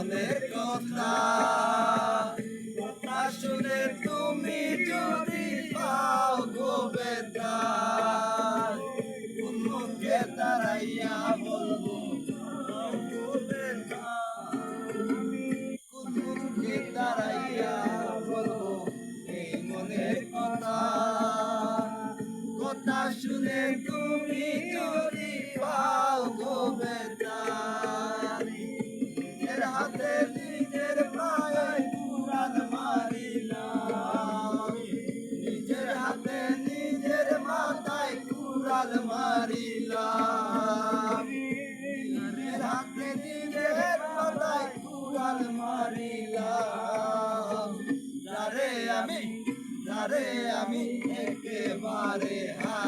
মনের কথা কথা কুড়াল মারিলাম কুড়াল মারিলাম যারে আমি যারে আমি একেবারে হারাইলাম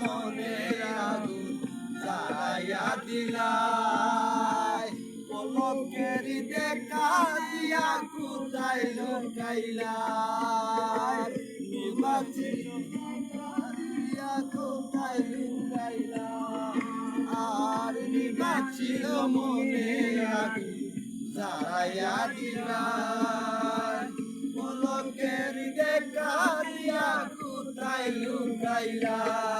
মনের আগুন জ্বালাইয়া দিলাই। পলকের দেখা দিয়া কোথায় লুকাইলাই? নিবাচিল দিয়া কোথায় লুকাইলাই? আর নিবাচিল মনের আগুন জ্বালাইয়া দিলাই। পলকের দেখা দিয়া কোথায় লুকাইলাই?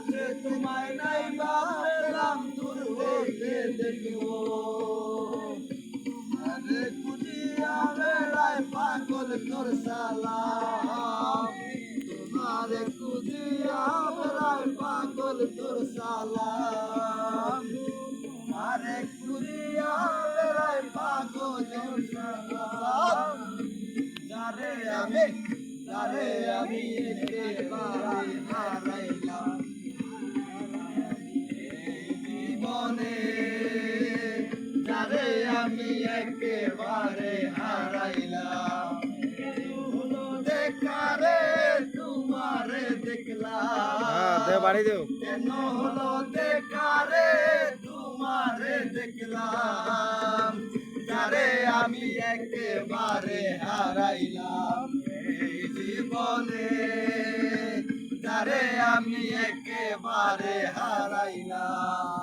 কাছে তোমায় নাই ভাবলাম দূর থেকে দেখব। আরে খুঁজিয়া বেড়ায় পাগল তোর সালাম তোমারে খুঁজিয়া বেড়ায় পাগল তোর সালাম তোমারে খুঁজিয়া বেড়ায় পাগল তোর সালাম যারে আমি যারে আমি হারাইলাম একেবারে হারাইলাম। হলো দেখারে তোমারে দেখলাম। হ্যাঁ বাড়ি দেও কেন হলো দেখারে তোমারে দেখলাম। যারে আমি একেবারে হারাইলাম। এই জীবনে যারে আমি একেবারে হারাইলাম।